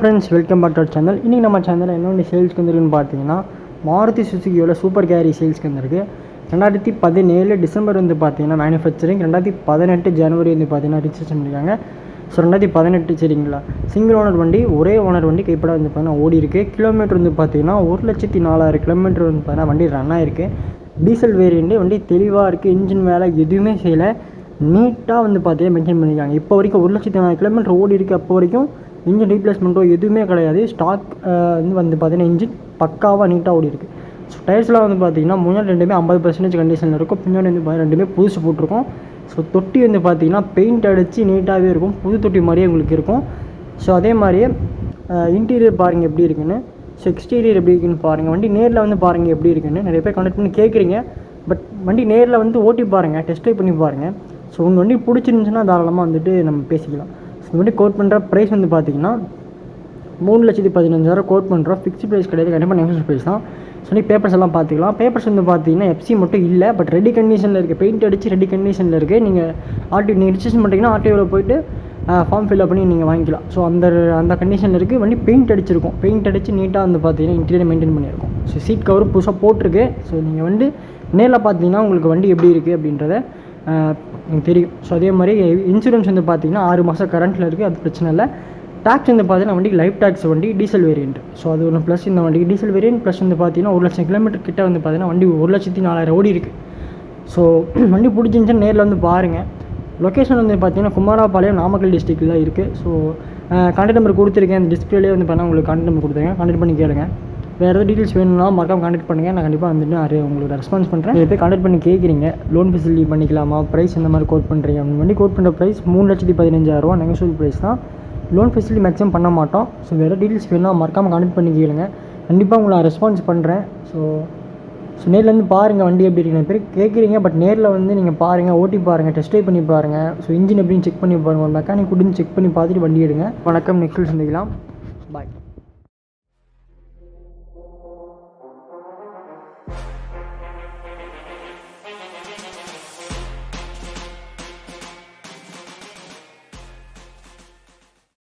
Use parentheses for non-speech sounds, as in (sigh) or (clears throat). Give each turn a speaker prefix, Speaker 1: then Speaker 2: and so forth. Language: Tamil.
Speaker 1: Friends welcome back to channel இன்றைக்கி நம்ம சேனலில் என்ன ஒன்று சேல்ஸ்க்கு வந்துருக்குன்னு பார்த்தீங்கன்னா மாருதி சுசுகியோட சூப்பர் கேரி சேல்ஸ்க்கு வந்திருக்கு. ரெண்டாயிரத்தி பதினேழு டிசம்பர் வந்து பார்த்தீங்கன்னா மேனுஃபேக்சரிங் ரெண்டாயிரத்தி பதினெட்டு ஜனவரி வந்து பார்த்தீங்கன்னா ரிஜிஸ்ட்ரேஷன் பண்ணியிருக்காங்க ஸோ ரெண்டாயிரத்தி பதினெட்டு சரிங்களா? சிங்கிள் ஓனர் வண்டி ஒரே ஓனர் வண்டி கைப்பட வந்து பார்த்தீங்கன்னா ஓடி இருக்குது கிலோமீட்டர் வந்து பார்த்தீங்கன்னா ஒரு லட்சத்தி நாலாயிரம் கிலோமீட்டர் வந்து பார்த்தீங்கன்னா வண்டி ரன் ஆகிருக்கு டீசல் வேரியண்ட்டு வண்டி தெளிவாக இருக்குது இன்ஜின் வேலை எதுவுமே செய்யலை. நீட்டாக வந்து பார்த்தீங்கன்னா மெயின்டைன் பண்ணியிருக்காங்க இப்போ வரைக்கும் ஒரு லட்சத்தி நாலாயிரம் கிலோமீட்டர் ஓடி இருக்குது அப்போ வரைக்கும் இன்ஜின் ரீப்ளேஸ்மெண்ட்டோ எதுவுமே கிடையாது. ஸ்டாக் வந்து வந்து பார்த்தீங்கன்னா இன்ஜின் பக்காவாக நீட்டாக ஓடி இருக்குது ஸோ டயர்ஸ்லாம் வந்து பார்த்தீங்கன்னா முன்னாடி ரெண்டுமே ஐம்பது பர்சன்டேஜ் கண்டிஷனில் இருக்கும். பின்னாடி வந்து பார்த்தீங்கன்னா ரெண்டுமே புதுசு போட்டிருக்கோம். ஸோ தொட்டி வந்து பார்த்தீங்கன்னா பெயிண்ட் அடித்து நீட்டாகவே இருக்கும். புது தொட்டி மாதிரியே உங்களுக்கு இருக்கும். ஸோ அதே மாதிரியே இன்டீரியர் பாருங்கள் எப்படி இருக்குன்னு. ஸோ எக்ஸ்டீரியர் எப்படி இருக்குன்னு பாருங்கள் வண்டி நேரில் வந்து பாருங்கள் எப்படி இருக்குன்னு. நிறைய பேர் கனெக்ட் பண்ணி கேட்குறீங்க பட் வண்டி நேரில் வந்து ஓட்டி பாருங்கள் டெஸ்ட் ட்ரைவ் பண்ணி பாருங்கள் ஸோ உங்கள் வண்டி பிடிச்சிருந்துச்சுன்னா தாராளமாக வந்துட்டு நம்ம பேசிக்கலாம். இந்த வண்டி கோட் பண்ணுற ப்ரைஸ் வந்து பார்த்தீங்கன்னா மூணு லட்சத்தி பதினஞ்சாயிரம் கோட் பண்ணுறோம் ஃபிக்ஸ் ப்ரைஸ் கிடையாது. கண்டிப்பாக நெகோஷியல் ப்ரைஸ் தான். சொல்லி பேப்பர்ஸ் எல்லாம் பார்த்துக்கலாம். பேப்பர்ஸ் வந்து பார்த்தீங்கன்னா எஃப்சி மட்டும் இல்லை பட் ரெடி கண்டிஷனில் இருக்குது பெயிண்ட் அடித்து ரெடி கண்டிஷனில் இருக்குது நீங்கள் ஆர்டி நீங்கள் ரிஜிஸ்ட்ரேஷன் பண்ணிட்டீங்கன்னா ஆர்டிஓவில் போயிட்டு ஃபார்ம் ஃபில்அப் பண்ணி நீங்கள் வாங்கிக்கலாம். ஸோ அந்த அந்த கண்டிஷனில் இருக்குது வண்டி பெயிண்ட் அடிச்சிருக்கும். பெயிண்ட் அடித்து நீட்டாக வந்து பார்த்தீங்கன்னா இன்டீரியர் மெயின்டைன் பண்ணியிருக்கோம் ஸோ சீட் கவர் புதுசாக போட்டிருக்கு. ஸோ நீங்கள் வந்து நேரில் பார்த்தீங்கன்னா உங்களுக்கு வண்டி எப்படி இருக்குது அப்படின்றத எனக்கு தெரியும். ஸோ அதே மாதிரி இன்சூரன்ஸ் வந்து பார்த்தீங்கன்னா ஆறு மாதம் கரண்ட்டில் இருக்குது அது பிரச்சனை இல்லை. டேக்ஸ் வந்து பார்த்தீங்கன்னா வண்டிக்கு லைஃப் டேக்ஸ் வண்டி டீசல் வேரியன்ட் ஸோ அது ஒன்று ப்ளஸ் இந்த வண்டிக்கு டீசல் வேரியன்ட் ப்ளஸ் வந்து பார்த்தீங்கன்னா ஒரு லட்சம் கிலோமீட்டர் கிட்ட வந்து பார்த்தீங்கன்னா வண்டி ஒரு லட்சத்தி நாலாயிரம் ஓடி இருக்குது ஸோ (clears throat) வண்டி பிடிச்சிருந்துச்சுன்னா நேரில் வந்து பாருங்கள் லொக்கேஷன் வந்து பார்த்தீங்கன்னா குமாராபாளையம் நாமக்கல் டிஸ்ட்ரிக்டில் இருக்குது ஸோ கான்டாக்ட் நம்பர் கொடுத்துருக்கேன். அந்த டிஸ்பிளேலேயே வந்து பார்த்தீங்கன்னா உங்களுக்கு கான்டாக்ட் நம்பர் கொடுத்துருக்கேன். கான்டாக்ட் பண்ணி கேளுங்கள் வேறு ஏதாவது டீட்டெயில்ஸ் வேணும்னா மறக்காம காண்டக்ட் பண்ணுங்கள் நான் கண்டிப்பாக வந்துட்டு நான் உங்களுக்கு ரெஸ்பான்ஸ் பண்ணுறேன் நிறைய பேர் கான்டாக்ட் பண்ணி கேட்குறீங்க லோன் ஃபெசிலிட்டி பண்ணிக்கலாமா? ப்ரைஸ் இந்த மாதிரி கோட் பண்ணுறீங்க அப்படின்னு வண்டி கோட் பண்ணுற ப்ரைஸ் மூணு லட்சத்தி பதினஞ்சாயிரரூவா நெகோஷியல் ப்ரைஸ் தான். லோன் ஃபெசிலிட்டி மேக்ஸிமம் பண்ண மாட்டோம். ஸோ வேறு டீட்டெயில்ஸ் வேணும்னா மறக்காமல் காண்டக்ட் பண்ணி கேளுங்க. கண்டிப்பாக உங்களை ரெஸ்பான்ஸ் பண்ணுறேன் ஸோ ஸோ நேரில் வந்து பாருங்கள் வண்டி எப்படி இருக்கு நிறைய பேர் கேட்குறீங்க பட் நேரில் வந்து நீங்கள் பாருங்கள் ஓட்டி பாருங்கள் டெஸ்ட் ட்ரைவ் பண்ணி பாருங்கள் ஸோ இன்ஜின் எப்படின்னு செக் பண்ணி பாருங்கள் ஒரு மெக்கானிக் கொடுன்னு செக் பண்ணி பார்த்துட்டு வண்டி எடுங்க. வணக்கம் நெக்ஸ்ட் சந்திக்கலாம்.